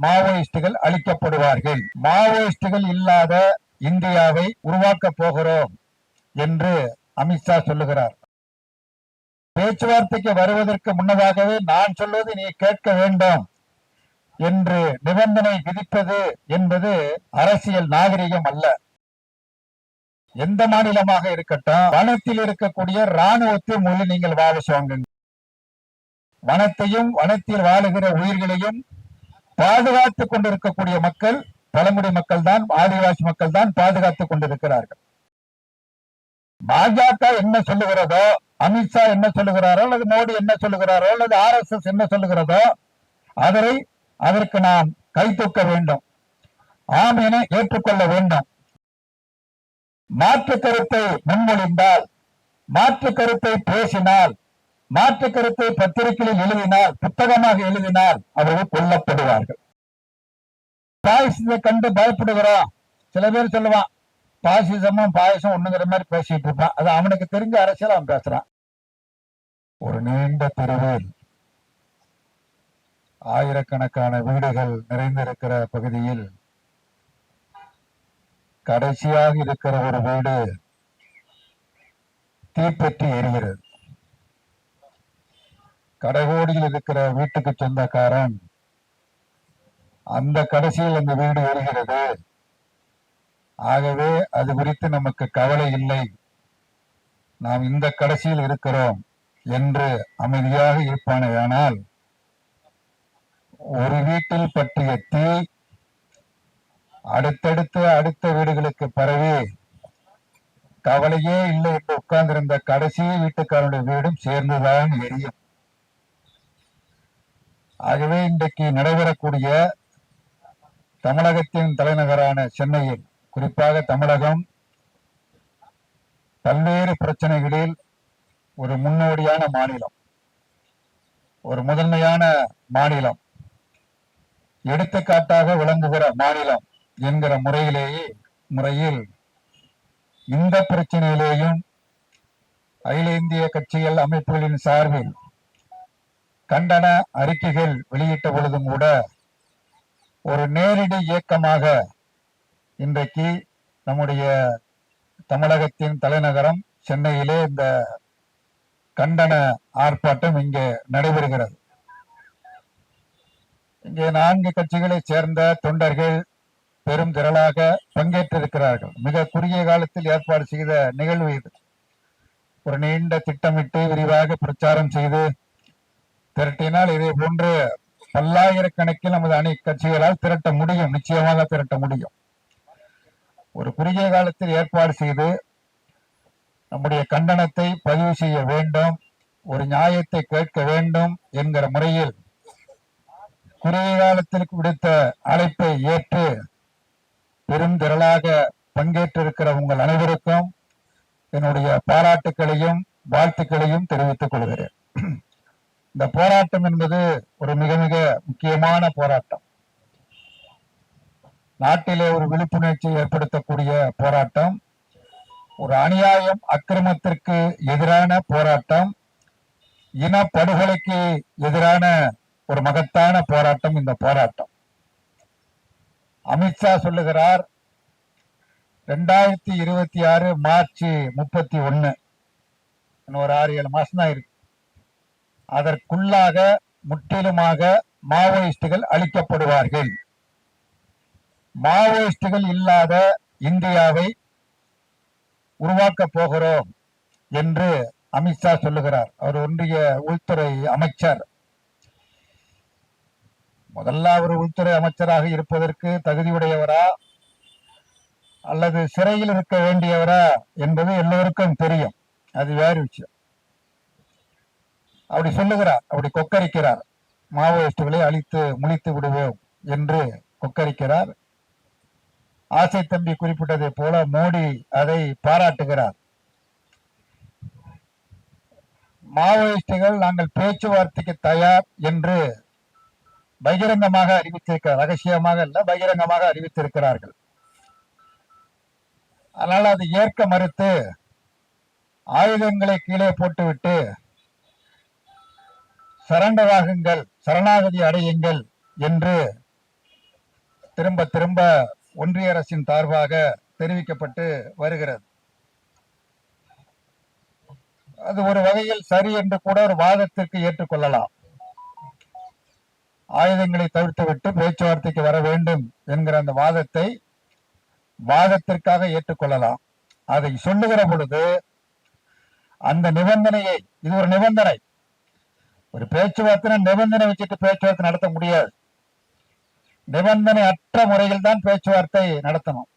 மாவோயிஸ்டுகள் அழிக்கப்படுவார்கள். மாவோயிஸ்டுகள் இல்லாத இந்தியாவை உருவாக்க போகிறோம் என்று அமித்ஷா சொல்லுகிறார். பேச்சுவார்த்தைக்கு வருவதற்கு முன்னதாகவே நான் சொல்வது நீ கேட்க வேண்டும் என்று நிபந்தனை விதிப்பது என்பது அரசியல் நாகரிகம் அல்ல. எந்த மாநிலமாக இருக்கட்டும் வனத்தில் இருக்கக்கூடிய ராணுவத்தை மொழி நீங்கள் வாழ வாங்குங்க வனத்தையும் வனத்தில் வாழுகிற உயிர்களையும் பாதுகாத்துக் கொண்டிருக்கக்கூடிய மக்கள் பழங்குடி மக்கள் தான் ஆதிவாசி மக்கள் தான் பாதுகாத்துக் கொண்டிருக்கிறார்கள். பாஜக என்ன சொல்லுகிறதோ அமித்ஷா என்ன சொல்லுகிறாரோ அல்லது மோடி என்ன சொல்லுகிறாரோ அல்லது ஆர் எஸ் எஸ் என்ன சொல்லுகிறதோ அதனை அதற்கு நாம் கை தூக்க வேண்டும். ஆம் என ஏற்றுக்கொள்ள வேண்டும். மாற்று கருத்தை முன்மொழிந்தால் மாற்று கருத்தை பேசினால் மாற்று கருத்தை பத்திரிகையில் எழுதினால் புத்தகமாக எழுதினால் அவர்கள் கொல்லப்படுவார்கள். பாயசத்தை கண்டு பயப்படுகிறோம் சில பேர் சொல்லுவான் பாசிசமும் பாயசம் ஒண்ணுங்கிற மாதிரி பேசிட்டு இருப்பான். அது அவனுக்கு தெரிஞ்ச அரசியல் அவன் பேசுறான். ஒரு நீண்ட தெருவில் ஆயிரக்கணக்கான வீடுகள் நிறைந்திருக்கிற பகுதியில் கடைசியாக இருக்கிற ஒரு வீடு தீப்பற்றி எரிகிறது. கடைகோடியில் இருக்கிற வீட்டுக்கு சொந்தக்காரன். அந்த கடைசியில் அந்த வீடு வருகிறது ஆகவே அது குறித்து நமக்கு கவலை இல்லை. நாம் இந்த கடைசியில் இருக்கிறோம் என்று அமைதியாக இருப்பானேயானால் ஒரு வீட்டில் பற்றிய தீ அடுத்தடுத்த அடுத்த வீடுகளுக்கு பரவி கவலையே இல்லை என்று உட்கார்ந்திருந்த கடைசி வீட்டுக்காரனுடைய வீடும் சேர்ந்துதான் எரியும். ஆகவே இன்றைக்கு நடைபெறக்கூடிய தமிழகத்தின் தலைநகரான சென்னையில் குறிப்பாக தமிழகம் பல்வேறு பிரச்சனைகளில் ஒரு முன்னோடியான மாநிலம் ஒரு முதன்மையான மாநிலம் எடுத்துக்காட்டாக விளங்குகிற மாநிலம் என்கிற முறையிலேயே முறையில் இந்த பிரச்சனையிலேயும் அகில இந்திய கட்சிகள் அமைப்புகளின் சார்பில் கண்டன அறிக்கைகள் வெளியிட்ட பொழுதும் கூட ஒரு நேரடி இயக்கமாக இன்றைக்கு நம்முடைய தமிழகத்தின் தலைநகரம் சென்னையிலே இந்த கண்டன ஆர்ப்பாட்டம் இங்கே நடைபெறுகிறது. இங்கே நான்கு கட்சிகளைச் சேர்ந்த தொண்டர்கள் பெரும் திரளாக பங்கேற்றிருக்கிறார்கள். மிக குறுகிய காலத்தில் ஏற்பாடு செய்த நிகழ்வு இது. ஒரு நீண்ட திட்டமிட்டு விரிவாக பிரச்சாரம் செய்து திரட்டினால் இதே போன்று பல்லாயிரக்கணக்கில் நமது அணி கட்சிகளால் திரட்ட முடியும். நிச்சயமாக திரட்ட முடியும். ஒரு குறுகிய காலத்தில் ஏற்பாடு செய்து நம்முடைய கண்டனத்தை பதிவு செய்ய வேண்டும். ஒரு நியாயத்தை கேட்க வேண்டும் என்கிற முறையில் குறுகிய காலத்திற்கு விடுத்த அழைப்பை ஏற்று பெரும் திரளாக பங்கேற்றிருக்கிற உங்கள் அனைவருக்கும் என்னுடைய பாராட்டுக்களையும் வாழ்த்துக்களையும் தெரிவித்துக் கொள்கிறேன். இந்த போராட்டம் என்பது ஒரு மிக மிக முக்கியமான போராட்டம். நாட்டிலே ஒரு விழிப்புணர்ச்சி ஏற்படுத்தக்கூடிய போராட்டம். ஒரு அநியாயம் அக்கிரமத்திற்கு எதிரான போராட்டம். இன படுகொலைக்கு எதிரான ஒரு மகத்தான போராட்டம் இந்த போராட்டம். அமித்ஷா சொல்லுகிறார் ரெண்டாயிரத்தி இருபத்தி ஆறு மார்ச் முப்பத்தி ஒன்னு. ஒரு ஆறு ஏழு மாசம் தான் இருக்கு. அதற்குள்ளாக முற்றிலுமாக மாவோயிஸ்டுகள் அழிக்கப்படுவார்கள். மாவோயிஸ்டுகள் இல்லாத இந்தியாவை உருவாக்கப் போகிறோம் என்று அமித்ஷா சொல்லுகிறார். அவர் ஒன்றிய உள்துறை அமைச்சர். முதல்ல அவர் உள்துறை அமைச்சராக இருப்பதற்கு தகுதியுடையவரா அல்லது சிறையில் இருக்க வேண்டியவரா என்பது எல்லோருக்கும் தெரியும். அது வேறு விஷயம். அப்படி சொல்லுகிறார் அப்படி கொக்கரிக்கிறார். மாவோயிஸ்டுகளை அழித்து முழித்து விடுவோம் என்று கொக்கரிக்கிறார். ஆசை தம்பி குறிப்பிட்டதை போல மோடி அதை பாராட்டுகிறார். மாவோயிஸ்டுகள் நாங்கள் பேச்சுவார்த்தைக்கு தயார் என்று பகிரங்கமாக அறிவித்திருக்கிறார் ரகசியமாக அல்ல பகிரங்கமாக அறிவித்திருக்கிறார்கள். ஆனால் அதை ஏற்க மறுத்து ஆயுதங்களை கீழே போட்டுவிட்டு சரண்டராகுங்கள் சரணாகதி அடையுங்கள் என்று திரும்ப திரும்ப ஒன்றிய அரசின் சார்பாக தெரிவிக்கப்பட்டு வருகிறது. அது ஒரு வகையில் சரி என்று கூட ஒரு வாதத்திற்கு ஏற்றுக்கொள்ளலாம். ஆயுதங்களை தவிர்த்துவிட்டு பேச்சுவார்த்தைக்கு வர வேண்டும் என்கிற அந்த வாதத்தை வாதத்திற்காக ஏற்றுக்கொள்ளலாம். அதை சொல்லுகிற பொழுது அந்த நிபந்தனையை இது ஒரு நிபந்தனை. ஒரு பேச்சுவார்த்தை நிபந்தனை வச்சுட்டு பேச்சுவார்த்தை நடத்த முடியாது. நிபந்தனை அற்ற முறையில் தான் பேச்சுவார்த்தை நடத்தணும்.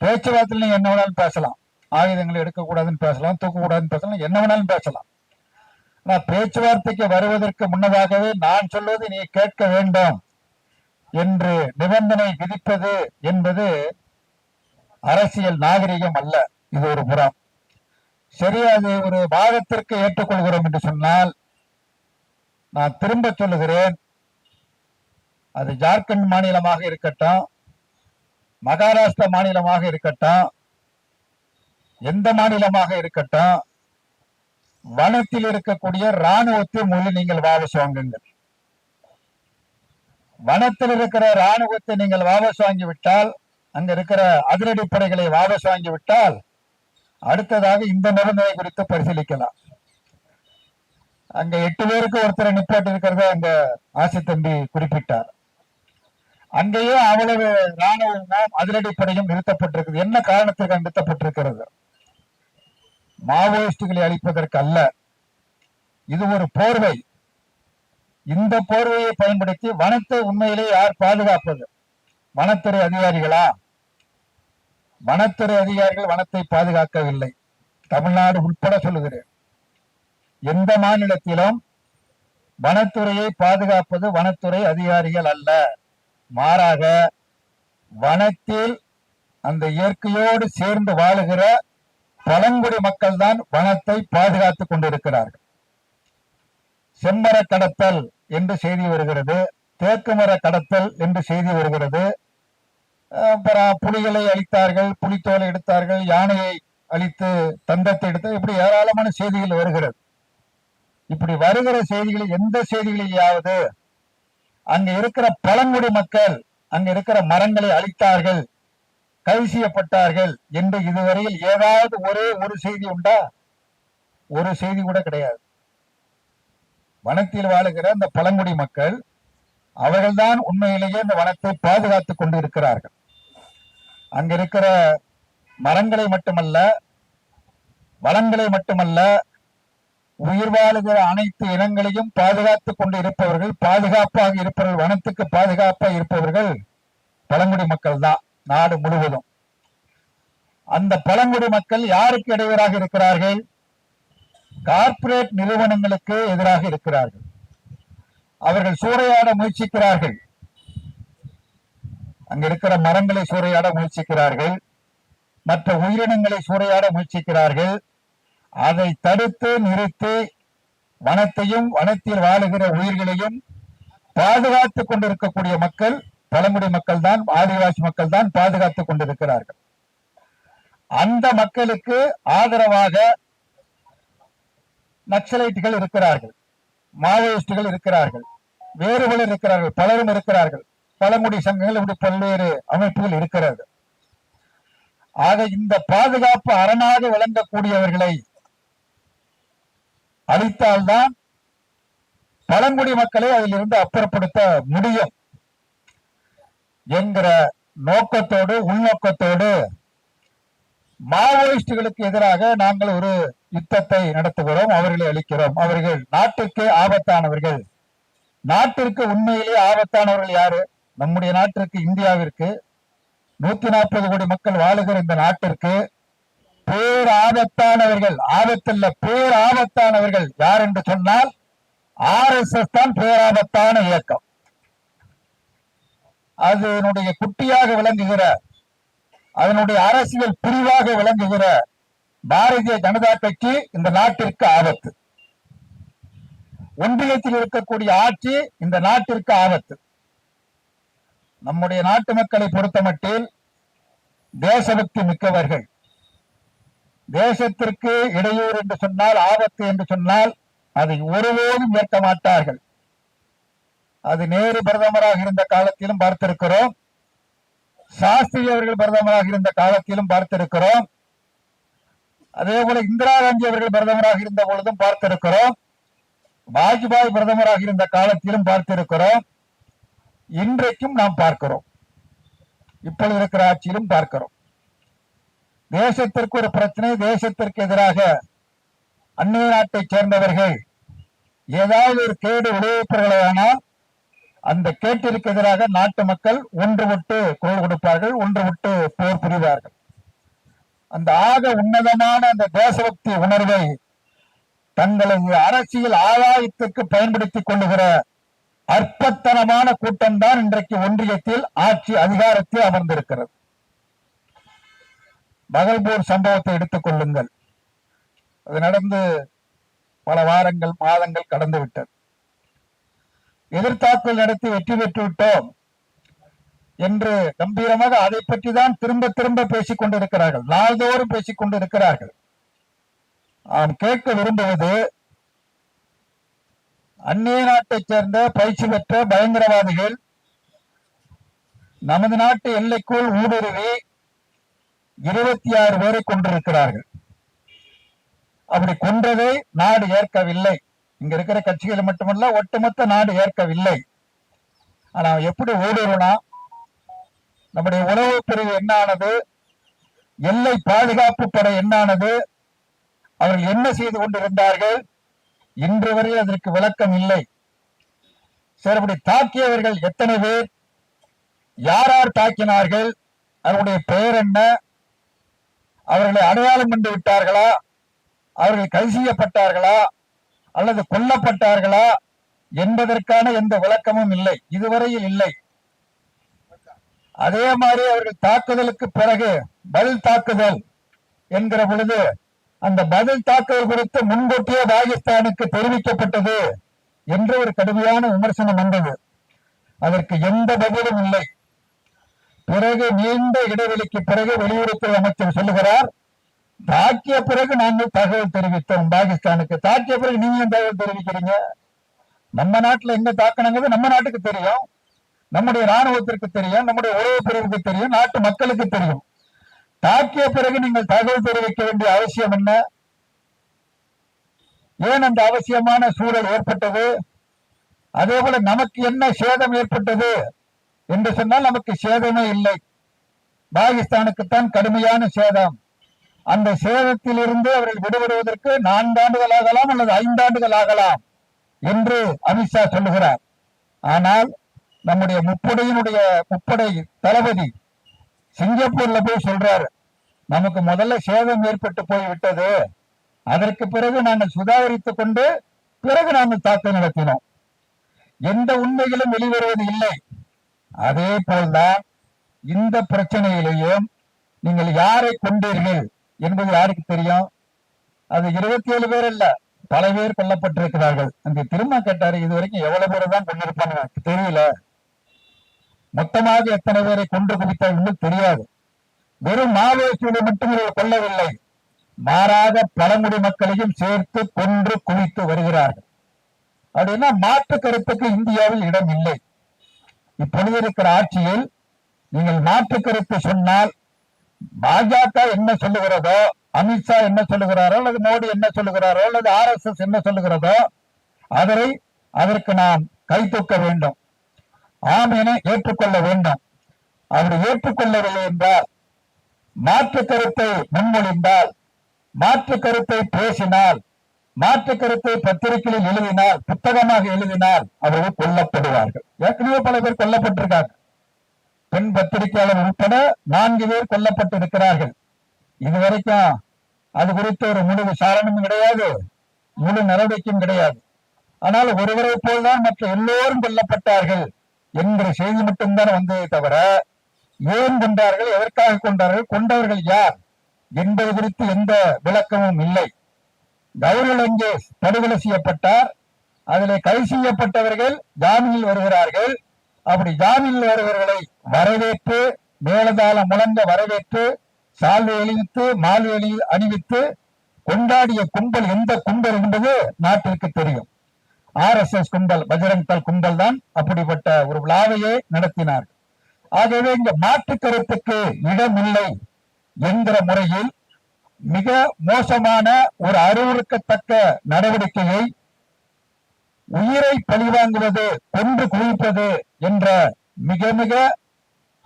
பேச்சுவார்த்தையில் நீங்க என்ன வேணாலும் பேசலாம். ஆயுதங்களை எடுக்கக்கூடாதுன்னு பேசலாம் தூக்கக்கூடாதுன்னு பேசலாம் என்ன வேணாலும் பேசலாம். ஆனா பேச்சுவார்த்தைக்கு வருவதற்கு முன்னதாகவே நான் சொல்வது நீ கேட்க வேண்டும் என்று நிபந்தனை விதிப்பது என்பது அரசியல் நாகரிகம் அல்ல. இது ஒரு புறம். சரி அது ஒரு வாதத்திற்கு ஏற்றுக்கொள்கிறோம் என்று சொன்னால் நான் திரும்ப சொல்லுகிறேன். அது ஜார்க்கண்ட் மாநிலமாக இருக்கட்டும் மகாராஷ்டிரா மாநிலமாக இருக்கட்டும் எந்த மாநிலமாக இருக்கட்டும் வனத்தில் இருக்கக்கூடிய ராணுவத்தை மொழி நீங்கள் வாபஸ் வாங்குங்கள் வனத்தில் இருக்கிற ராணுவத்தை நீங்கள் வாபஸ் வாங்கி விட்டால் அங்க இருக்கிற அதிரடி படைகளை வாபஸ் வாங்கி விட்டால் அடுத்ததாக இந்த நிபந்தனை குறித்து பரிசீலிக்கலாம். அங்க எட்டு பேருக்கு ஒருத்தரை நிப்பாட்டி இருக்கிறத அங்க ஆசித்தம்பி தம்பி குறிப்பிட்டார். அங்கேயே அவ்வளவு ராணுவமும் அதிரடிப்படையும் நிறுத்தப்பட்டிருக்குது. என்ன காரணத்திற்கு நிறுத்தப்பட்டிருக்கிறது? மாவோயிஸ்டுகளை அழிப்பதற்கு அல்ல. இது ஒரு போர்வை. இந்த போர்வையை பயன்படுத்தி வனத்தை உண்மையிலே யார் பாதுகாப்பது? வனத்துறை அதிகாரிகளா? வனத்துறை அதிகாரிகள் வனத்தை பாதுகாக்கவில்லை. தமிழ்நாடு உட்பட சொல்லுகிறேன். எந்த மாநிலத்திலும் வனத்துறையை பாதுகாப்பது வனத்துறை அதிகாரிகள் அல்ல. மாறாக வனத்தில் அந்த இயற்கையோடு சேர்ந்து வாழுகிற பழங்குடி மக்கள் தான் வனத்தை பாதுகாத்துக் கொண்டிருக்கிறார்கள். செம்மர கடத்தல் என்று செய்தி வருகிறது தேக்கு மர கடத்தல் என்று செய்தி வருகிறது. அப்புறம் புலிகளை அழித்தார்கள் புலித்தோலை எடுத்தார்கள் யானையை அழித்து தந்தத்தை எடுத்து இப்படி ஏராளமான செய்திகள் வருகிறது. இப்படி வருகிற செய்திகளில் எந்த செய்திகளையாவது அங்க இருக்கிற பழங்குடி மக்கள் அங்க இருக்கிற மரங்களை அழித்தார்கள் கைது செய்யப்பட்டார்கள் என்று இதுவரையில் ஏதாவது ஒரே ஒரு செய்தி உண்டா? ஒரு செய்தி கூட கிடையாது. வனத்தில் வாழுகிற அந்த பழங்குடி மக்கள் அவர்கள்தான் உண்மையிலேயே இந்த வனத்தை பாதுகாத்துக் கொண்டு இருக்கிறார்கள் அங்க இருக்கிற மரங்களை மட்டுமல்ல வளங்களை மட்டுமல்ல உயிர் வாழுகிற அனைத்து இனங்களையும் பாதுகாத்துக் கொண்டு இருப்பவர்கள் பாதுகாப்பாக இருப்பவர்கள் வனத்துக்கு பாதுகாப்பாக இருப்பவர்கள் பழங்குடி மக்கள் தான் நாடு முழுவதும். அந்த பழங்குடி மக்கள் யாருக்கு இடையூறாக இருக்கிறார்கள்? கார்ப்பரேட் நிறுவனங்களுக்கு எதிராக இருக்கிறார்கள். அவர்கள் சூறையாட முயற்சிக்கிறார்கள். அங்க இருக்கிற மரங்களை சூறையாட முயற்சிக்கிறார்கள். மற்ற உயிரினங்களை சூறையாட முயற்சிக்கிறார்கள். அதை தடுத்து நிறுத்தி வனத்தையும் வனத்தில் வாழுகிற உயிர்களையும் பாதுகாத்துக் கொண்டிருக்கக்கூடிய மக்கள் பழங்குடி மக்கள் தான் ஆதிவாசி மக்கள் தான் பாதுகாத்துக் கொண்டிருக்கிறார்கள். அந்த மக்களுக்கு ஆதரவாக நக்சலைட்டுகள் இருக்கிறார்கள் மாவோயிஸ்டுகள் இருக்கிறார்கள் வேறு பலர் இருக்கிறார்கள் பலரும் இருக்கிறார்கள். பழங்குடி சங்கங்கள் இப்படி பல்வேறு அமைப்புகள் இருக்கிறது. ஆக இந்த பாதுகாப்பு அரணாக விளங்கக்கூடியவர்களை அளித்தால்தான் பழங்குடி மக்களை அதிலிருந்து அப்புறப்படுத்த முடியும் என்கிற நோக்கத்தோடு உள்நோக்கத்தோடு மாவோயிஸ்டுகளுக்கு எதிராக நாங்கள் ஒரு யுத்தத்தை நடத்துகிறோம் அவர்களை அளிக்கிறோம் அவர்கள் நாட்டிற்கு ஆபத்தானவர்கள். நாட்டிற்கு உண்மையிலே ஆபத்தானவர்கள் யாரு? நம்முடைய நாட்டிற்கு இந்தியாவிற்கு. நூத்தி நாற்பது கோடி மக்கள் வாழுகிற இந்த நாட்டிற்கு பேர் ஆபத்தானவர்கள் ஆபத்தல்ல பேர் ஆபத்தானவர்கள் யார் என்று சொன்னால் ஆர் எஸ் எஸ் தான் பேராபத்தான இயக்கம். அதனுடைய குட்டியாக விளங்குகிற அதனுடைய அரசியல் பிரிவாக விளங்குகிற பாரதிய ஜனதா கட்சி இந்த நாட்டிற்கு ஆபத்து. ஒன்றியத்தில் இருக்கக்கூடிய ஆட்சி இந்த நாட்டிற்கு ஆபத்து. நம்முடைய நாட்டு மக்களை பொறுத்தமட்டில் தேசபக்தி மிக்கவர்கள். தேசத்திற்கு இடையூறு என்று சொன்னால் ஆபத்து என்று சொன்னால் அதை ஒருபோதும் ஏற்க மாட்டார்கள். அது நேரு பிரதமராக இருந்த காலத்திலும் பார்த்திருக்கிறோம். சாஸ்திரி அவர்கள் பிரதமராக இருந்த காலத்திலும் பார்த்திருக்கிறோம். அதே போல இந்திரா காந்தி அவர்கள் பிரதமராக இருந்த பொழுதும் பார்த்திருக்கிறோம். வாஜ்பாய் பிரதமராக இருந்த காலத்திலும் பார்த்திருக்கிறோம். இன்றைக்கும் நாம் பார்க்கிறோம். இப்பொழுது இருக்கிற ஆட்சியிலும் பார்க்கிறோம். தேசத்திற்கு ஒரு பிரச்சனை தேசத்திற்கு எதிராக. அந்நிய நாட்டை சேர்ந்தவர்கள் ஏதாவது ஒரு கேடு விளைவிப்பார்களானால் அந்த கேட்டிற்கு எதிராக நாட்டு மக்கள் ஒன்று விட்டு குரல் கொடுப்பார்கள் ஒன்று விட்டு போர் புரிவார்கள். அந்த ஆக உன்னதமான அந்த தேசபக்தி உணர்வை தங்களது அரசியல் ஆதாயத்துக்கு பயன்படுத்திக் கொள்ளுகிற அற்பத்தனமான கூட்டம்தான் இன்றைக்கு ஒன்றியத்தில் ஆட்சி அதிகாரத்தில் அமர்ந்திருக்கிறது. பகல்பூர் சம்பவத்தை எடுத்துக் கொள்ளுங்கள். அது நடந்து பல வாரங்கள் மாதங்கள் கடந்து விட்டது. எதிர்த்தாக்குதல் நடத்தி வெற்றி பெற்று விட்டோம் என்று கம்பீரமாக அதை பற்றி தான் திரும்ப திரும்ப பேசிக் கொண்டிருக்கிறார்கள். நாள்தோறும் பேசிக் கொண்டிருக்கிறார்கள். நாம் கேட்க விரும்புவது அந்நிய நாட்டைச் சேர்ந்த பயிற்சி பெற்ற பயங்கரவாதிகள் நமது நாட்டு எல்லைக்குள் ஊடுருவி இருபத்தி ஆறு பேரை கொண்டிருக்கிறார்கள் அப்படி கொன்றதை நாடு ஏற்கவில்லை. இங்க இருக்கிற கட்சிகள் மட்டுமல்ல ஒட்டுமொத்த நாடு ஏற்கவில்லை. ஆனா எப்படி ஊடுருவனா நம்முடைய உளவு பிரிவு என்னானது? எல்லை பாதுகாப்பு படை என்னானது? அவர்கள் என்ன செய்து கொண்டிருந்தார்கள்? இன்று வரையில் அதற்கு விளக்கம் இல்லை. சரி அப்படி தாக்கியவர்கள் எத்தனை பேர்? யார் யார் தாக்கினார்கள்? அவருடைய பெயர் என்ன? அவர்களை அடையாளம் கண்டு விட்டார்களா? அவர்கள் கைது செய்யப்பட்டார்களா? அல்லது கொல்லப்பட்டார்களா? என்பதற்கான எந்த விளக்கமும் இல்லை. இதுவரையில் இல்லை. அதே மாதிரி அவர்கள் தாக்குதலுக்கு பிறகு பதில் தாக்குதல் என்கிற பொழுது அந்த பதில் தாக்குதல் குறித்து முன்கூட்டியே பாகிஸ்தானுக்கு தெரிவிக்கப்பட்டது என்று ஒரு கடுமையான விமர்சனம் வந்தது. அதற்கு எந்த பதிலும் இல்லை. பிறகு நீண்ட இடைவெளிக்கு பிறகு வெளியுறவுத்துறை அமைச்சர் சொல்லுகிறார் தாக்கிய பிறகு நாங்கள் தகவல் தெரிவித்தோம் பாகிஸ்தானுக்கு. தாக்கிய பிறகு நீங்க தகவல் தெரிவிக்கிறீங்க? நம்ம நாட்டுல எங்க தாக்கணுங்கிறது நம்ம நாட்டுக்கு தெரியும். நம்முடைய ராணுவத்திற்கு தெரியும் நம்முடைய உறவு பிரிவுக்கு தெரியும் நாட்டு மக்களுக்கு தெரியும். தாக்கிய பிறகு நீங்கள் தகவல் தெரிவிக்க வேண்டிய அவசியம் என்ன? ஏன் அந்த அவசியமான சூழல் ஏற்பட்டது? அதே போல நமக்கு என்ன சேதம் ஏற்பட்டது? என்று சொன்னால் நமக்கு சேதமே இல்லை. பாகிஸ்தானுக்குத்தான் கடுமையான சேதம். அந்த சேதத்திலிருந்து அவர்கள் விடுபடுவதற்கு நான்காண்டுகள் ஆகலாம் அல்லது ஐந்தாண்டுகள் ஆகலாம் என்று அமித்ஷா சொல்லுகிறார். ஆனால் நம்முடைய முப்படையினுடைய முப்படை தளபதி சிங்கப்பூர்ல போய் சொல்றாரு நமக்கு முதல்ல சேதம் ஏற்பட்டு போய் விட்டது. அதற்கு பிறகு நாங்கள் சுதாகரித்துக் கொண்டு பிறகு நாங்கள் தாக்கம் நடத்தினோம். எந்த உண்மைகளும் வெளிவருவது இல்லை. அதே போல்தான் இந்த பிரச்சனையிலையும் நீங்கள் யாரை கொண்டீர்கள் என்பது யாருக்கு தெரியும்? அது இருபத்தி ஏழு பேர் இல்ல பல பேர் கொல்லப்பட்டிருக்கிறார்கள். அங்க திரும்ப கேட்டாரு இது வரைக்கும் எவ்வளவு பேரை தான் கொண்டிருப்பாங்க எனக்கு தெரியல. மொத்தமாக எத்தனை பேரை கொண்டு குவித்தார்கள் தெரியாது. வெறும் மாவோயிஸ்டுகளை மட்டும் இவர்கள் கொல்லவில்லை. மாறாக பழங்குடி மக்களையும் சேர்த்து கொன்று குவித்து வருகிறார்கள். அப்படின்னா மாற்று கருத்துக்கு இந்தியாவில் இடம் இல்லை. இப்பொழுது இருக்கிற ஆட்சியில் நீங்கள் மாற்று கருத்து சொன்னால் பாஜக என்ன சொல்லுகிறதோ அமித்ஷா என்ன சொல்லுகிறாரோ அல்லது மோடி என்ன சொல்லுகிறாரோ அல்லது ஆர் எஸ் எஸ் என்ன சொல்லுகிறதோ அதனை அதற்கு நாம் கை தூக்க வேண்டும். ஆம் என ஏற்றுக்கொள்ள வேண்டும். அவர் ஏற்றுக்கொள்ளவில்லை என்றால் மாற்று கருத்தை முன்மொழிந்தால் மாற்று கருத்தை பேசினால் மாற்று கருத்தை பத்திரிகையில் எழுதினால் புத்தகமாக எழுதினால் அவர்கள் கொல்லப்படுவார்கள். ஏற்கனவே பல பேர் கொல்லப்பட்டிருக்காங்க. பெண் பத்திரிகையாளர் உட்பட நான்கு பேர் கொல்லப்பட்டிருக்கிறார்கள். இதுவரைக்கும் அது குறித்து ஒரு முழு விசாரணையும் கிடையாது. முழு நடவடிக்கையும் கிடையாது. ஆனால் ஒருவரை போல்தான் மற்ற எல்லோரும் கொல்லப்பட்டார்கள் என்கிற செய்தி மட்டும்தான் வந்ததே தவிர ஏன் கொண்டார்கள் எதற்காக கொண்டார்கள் கொண்டவர்கள் யார் என்பது குறித்து எந்த விளக்கமும் இல்லை. கௌரி லங்கேஷ் படுகொலை செய்யப்பட்டார். அதிலே கைது செய்யப்பட்டவர்கள் ஜாமீனில் வருகிறார்கள். அப்படி ஜாமீனில் வருபவர்களை வரவேற்று மேலதாளம் முழங்க வரவேற்று சால்வை அணிவித்து மால்வை அணிவித்து கொண்டாடிய கும்பல் எந்த கும்பல் என்பது நாட்டிற்கு தெரியும். ஆர் எஸ் எஸ் கும்பல் பஜரங் தல் கும்பல் தான் அப்படிப்பட்ட ஒரு விழாவையே நடத்தினார் ஆகவே இங்க மாற்று கருத்துக்கு இடமில்லை என்கிற முறையில் மிக மோசமான ஒரு அறிவுறுக்கத்தக்க நடவடிக்கையை உயிரை பழிவாங்குவது கொன்று குவிப்பது என்ற மிக மிக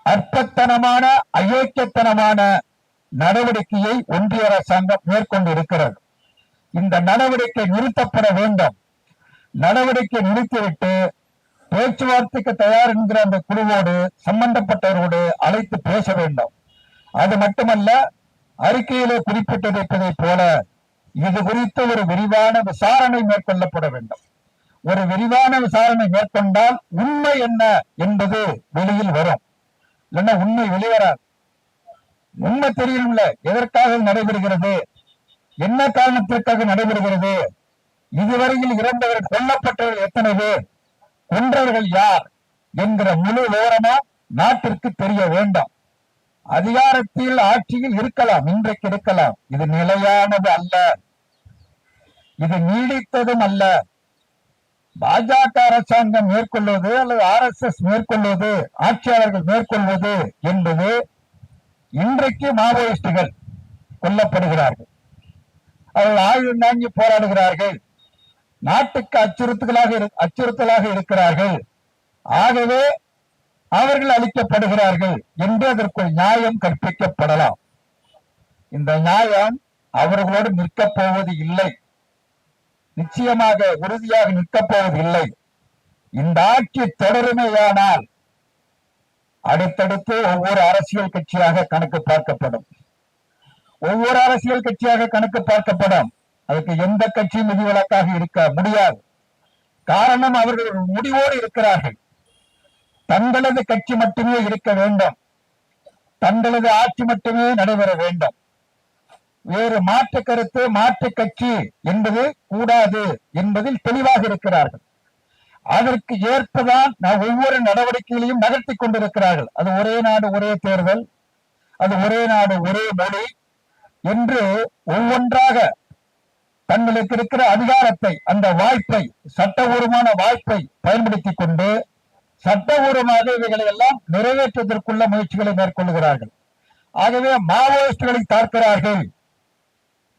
அற்பத்தனமான அயோக்கியத்தனமான நடவடிக்கையை ஒன்றிய அரசாங்கம் மேற்கொண்டு இருக்கிறது இந்த நடவடிக்கை நிறுத்தப்பட வேண்டும். நடவடிக்கை நிறுத்திவிட்டு பேச்சுவார்த்தைக்கு தயார் என்கிற அந்த குழுவோடு சம்பந்தப்பட்டவரோடு அழைத்து பேச வேண்டும். அது மட்டுமல்ல அறிக்கையிலே குறிப்பிட்டிருப்பதை போல இது குறித்து ஒரு விரிவான விசாரணை மேற்கொள்ளப்பட வேண்டும். ஒரு விரிவான விசாரணை மேற்கொண்டால் உண்மை என்ன என்பது வெளியில் வரும். இல்லைன்னா உண்மை வெளிவராது. உண்மை தெரியணும்ல எதற்காக நடைபெறுகிறது? என்ன காரணத்திற்காக நடைபெறுகிறது? இதுவரையில் இறந்தவர்கள் கொல்லப்பட்டவர்கள் எத்தனை பேர்? கொன்றவர்கள் யார்? என்கிற முழு விவரமா நாட்டிற்கு தெரிய வேண்டாம். அதிகாரத்தில் ஆட்சியில் இருக்கலாம் இன்றைக்கு இருக்கலாம் இது நிலையானது அல்ல. இது நீடித்ததும் அல்ல. பாஜக அரசாங்கம் மேற்கொள்வது அல்லது ஆர் எஸ் எஸ் மேற்கொள்வது ஆட்சியாளர்கள் மேற்கொள்வது என்பது இன்றைக்கு மாவோயிஸ்டுகள் கொல்லப்படுகிறார்கள். அவர்கள் ஆயுதம் நாங்கி போராடுகிறார்கள். நாட்டுக்கு அச்சுறுத்தலாக இரு- அச்சுறுத்தலாக இருக்கிறார்கள். ஆகவே அவர்கள் அளிக்கப்படுகிறார்கள் என்று நியாயம் கற்பிக்கப்படலாம். இந்த நியாயம் அவர்களோடு நிற்கப் போவது இல்லை. நிச்சயமாக உறுதியாக நிற்கப் போவது இல்லை. இந்த ஆட்சி தொடருமேயானால் அடுத்தடுத்து ஒவ்வொரு அரசியல் கட்சியாக கணக்கு பார்க்கப்படும். ஒவ்வொரு அரசியல் கட்சியாக கணக்கு பார்க்கப்படும். அதுக்கு எந்த கட்சியும் விதிவிலக்காக இருக்க முடியாது. காரணம் அவர்கள் முடிவோடு இருக்கிறார்கள். தங்களது கட்சி மட்டுமே இருக்க வேண்டும். தங்களது ஆட்சி மட்டுமே நடைபெற வேண்டும். வேறு மாற்று கருத்து மாற்று கட்சி என்பது கூடாது என்பதில் தெளிவாக இருக்கிறார்கள். அதற்கு ஏற்பதான் நான் ஒவ்வொரு நடவடிக்கைகளையும் நகர்த்தி கொண்டிருக்கிறார்கள். அது ஒரே நாடு ஒரே தேர்தல் அது ஒரே நாடு ஒரே மொழி என்று ஒவ்வொன்றாக தங்களுக்கு இருக்கிற அதிகாரத்தை அந்த வாய்ப்பை சட்டபூர்வமான வாய்ப்பை பயன்படுத்தி கொண்டு சட்டபூர்வமாக இவைகளை எல்லாம் நிறைவேற்றுவதற்குள்ள முயற்சிகளை மேற்கொள்கிறார்கள். ஆகவே மாவோயிஸ்டுகளை தாக்கிறார்கள்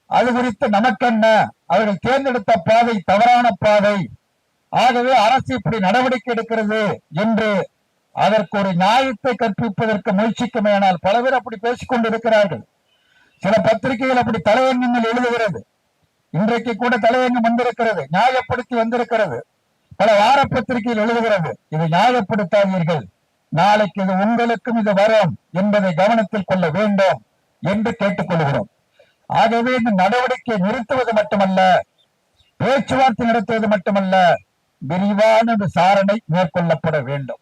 அது குறித்து நமக்கென்ன? அவர்கள் தேர்ந்தெடுத்த பாதை தவறான பாதை. ஆகவே அரசு இப்படி நடவடிக்கை எடுக்கிறது என்று அதற்கு ஒரு நியாயத்தை கற்பிப்பதற்கு முயற்சிக்குமேயானால் பல பேர் அப்படி பேசிக் கொண்டிருக்கிறார்கள். சில பத்திரிகைகள் அப்படி தலையங்கங்கள் எழுதுகிறது. இன்றைக்கு கூட தலையங்கம் வந்திருக்கிறது நியாயப்படுத்தி வந்திருக்கிறது. பல வார பத்திரிகையில் எழுதுகிறது. இதை நியாயப்படுத்தாதீர்கள். நாளைக்கு இது உங்களுக்கும் இது வரும் என்பதை கவனத்தில் கொள்ள வேண்டும் என்று கேட்டுக்கொள்கிறோம். ஆகவே இந்த நடவடிக்கையை நிறுத்துவது மட்டுமல்ல பேச்சுவார்த்தை நடத்துவது மட்டுமல்ல விரிவான விசாரணை மேற்கொள்ளப்பட வேண்டும்.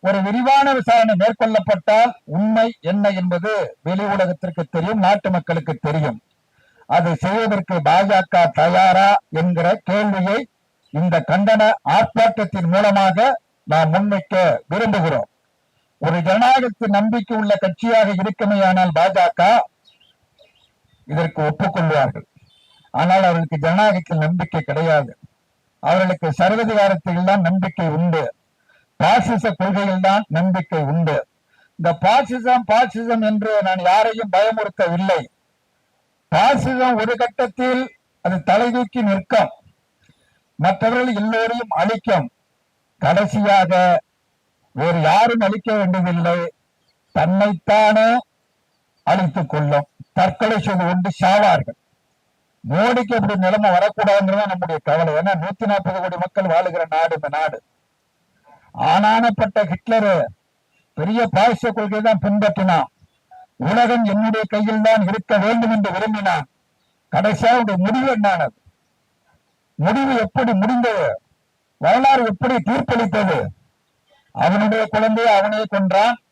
ஒரு விரிவான விசாரணை மேற்கொள்ளப்பட்டால் உண்மை என்ன என்பது வெளி உலகத்திற்கு தெரியும் நாட்டு மக்களுக்கு தெரியும். அதை செய்வதற்கு பாஜக தயாரா என்கிற கேள்வியை இந்த கண்டன ஆர்ப்பாட்டத்தின் மூலமாக நாம் முன்வைக்க விரும்புகிறோம். ஒரு ஜனநாயகத்தின் நம்பிக்கை உள்ள கட்சியாக இருக்குமேயானால் பாஜக இதற்கு ஒப்புக்கொள்வார்கள். ஆனால் அவர்களுக்கு ஜனநாயகத்தில் நம்பிக்கை கிடையாது. அவர்களுக்கு சர்வதிகாரத்தில் தான் நம்பிக்கை உண்டு. பாசிச கொள்கையில் தான் நம்பிக்கை உண்டு. இந்த பாசிசம் பாசிசம் என்று நான் யாரையும் பயமுறுத்தவில்லை. பாசிசம் ஒரு கட்டத்தில் அது தலைதூக்கி நிற்கும். மற்றவர்கள் எல்லோரையும் அழிக்கும். கடைசியாக வேறு யாரும் அழிக்க வேண்டியதில்லை தன்னைத்தானே அழித்துக் கொள்ளும். தற்கொலை செய்து கொண்டு சாவார்கள். மோடிக்கு அப்படி நிலைமை வரக்கூடாதுன்றதான் நம்முடைய கவலை. ஏன்னா நூத்தி நாற்பது கோடி மக்கள் வாழுகிற நாடு இந்த நாடு. ஆனானப்பட்ட ஹிட்லர் பெரிய பாரிச கொள்கை தான் பின்பற்றினான். உலகம் என்னுடைய கையில் தான் இருக்க வேண்டும் என்று விரும்பினான். கடைசியாக முடிவு என்னானது? முடிவு எப்படி முடிந்தது? வரலாறு எப்படி தீர்ப்பளித்தது? அவனுடைய குழந்தையை அவனே கொன்றான்.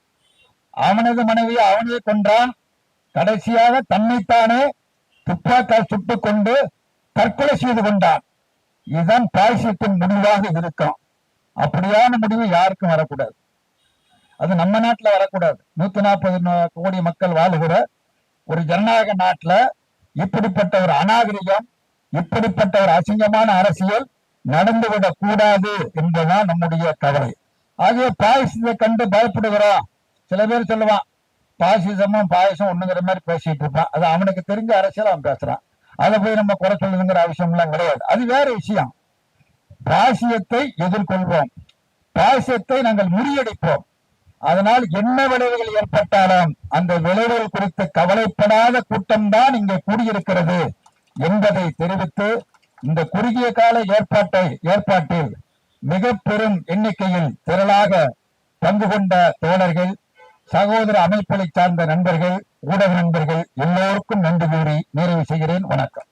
அவனது மனைவியை அவனே கொன்றான். கடைசியாக தன்னைத்தானே துப்பாக்கால் சுட்டுக் கொண்டு தற்கொலை செய்து கொண்டான். இதுதான் பாயசத்தின் முடிவாக இருக்கும். அப்படியான முடிவு யாருக்கும் வரக்கூடாது. அது நம்ம நாட்டில் வரக்கூடாது. நூத்தி நாற்பது கோடி மக்கள் வாழுகிற ஒரு ஜனநாயக நாட்டில் இப்படிப்பட்ட ஒரு அநாகரிகம் இப்படிப்பட்ட ஒரு அசிங்கமான அரசியல் நடந்துவிடக் கூடாது என்பதுதான் நம்முடைய கவலை. ஆகிய பாயசத்தை கண்டு பயப்படுகிறோம் சில பேர் சொல்லுவான் பாசிசமும் பாயசம் ஒண்ணுங்கிற மாதிரி பேசிட்டு இருப்பான் அது அவனுக்கு தெரிஞ்ச அரசியல் அவன் பேசுறான். அதை போய் நம்ம குறை சொல்லுதுங்கிற அவசியம் எல்லாம் கிடையாது. அது வேற விஷயம். பாசியத்தை எதிர்கொள்வோம். பாசியத்தை நாங்கள் முறியடிப்போம். அதனால் என்ன விளைவுகள் ஏற்பட்டாலும் அந்த விளைவுகள் குறித்து கவலைப்படாத கூட்டம்தான் இங்கே கூடியிருக்கிறது. என்பதை தெரிவித்து இந்த குறுகிய கால ஏற்பாட்டை ஏற்பாட்டில் மிக பெரும் எண்ணிக்கையில் திரளாக பங்கு கொண்ட தோழர்கள் சகோதர அமைப்புகளை சார்ந்த நண்பர்கள் ஊடக நண்பர்கள் எல்லோருக்கும் நன்றி கூறி நிறைவு செய்கிறேன். வணக்கம்.